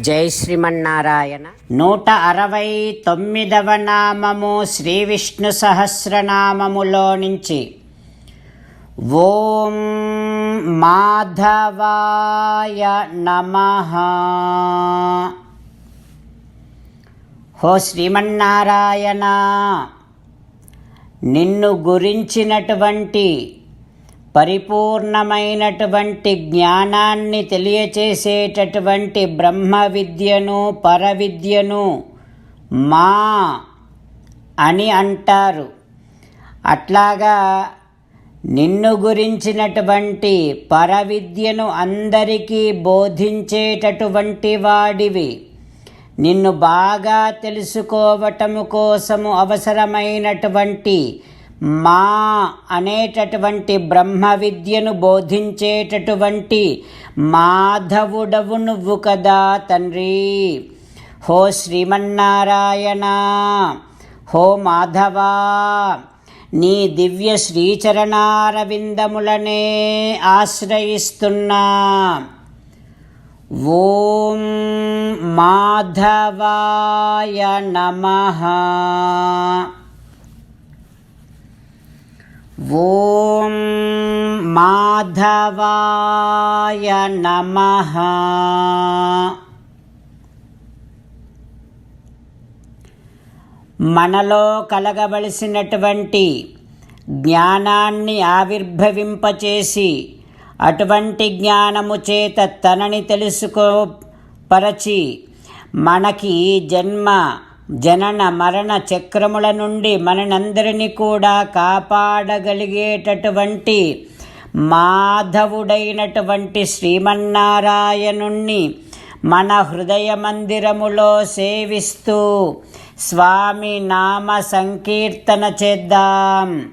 జై శ్రీమన్నారాయణ. నూట అరవై తొమ్మిదవ నామము శ్రీ విష్ణు సహస్రనామములో నుంచి. ఓం మాధవాయ నమ. హో శ్రీమన్నారాయణ నిన్ను గురించినటువంటి పరిపూర్ణమైనటువంటి జ్ఞానాన్ని తెలియచేసేటటువంటి బ్రహ్మ విద్యను పరవిద్యను మా అని అంటారు. అట్లాగా నిన్ను గురించినటువంటి పరవిద్యను అందరికీ బోధించేటటువంటి వాడివి. నిన్ను బాగా తెలుసుకోవటము కోసము అవసరమైనటువంటి మా అనేటటువంటి బ్రహ్మ విద్యను బోధించేటటువంటి మాధవుడవు నువ్వు కదా తండ్రి. హో శ్రీమన్నారాయణ! హో మాధవా! నీ దివ్య శ్రీచరణారవిందములనే ఆశ్రయిస్తున్నా. ఓం మాధవాయ నమః! ఓం మాధవాయ నమ. మనలో కలగవలసినటువంటి జ్ఞానాన్ని ఆవిర్భవింపచేసి అటువంటి జ్ఞానము చేత తనని తెలుసుకోపరచి మనకి జన్మ జనన మరణ చక్రముల నుండి మనందరినీ కూడా కాపాడగలిగేటటువంటి మాధవుడైనటువంటి శ్రీమన్నారాయణుణ్ణి మన హృదయ మందిరములో సేవిస్తూ స్వామి నామ సంకీర్తన చేద్దాం.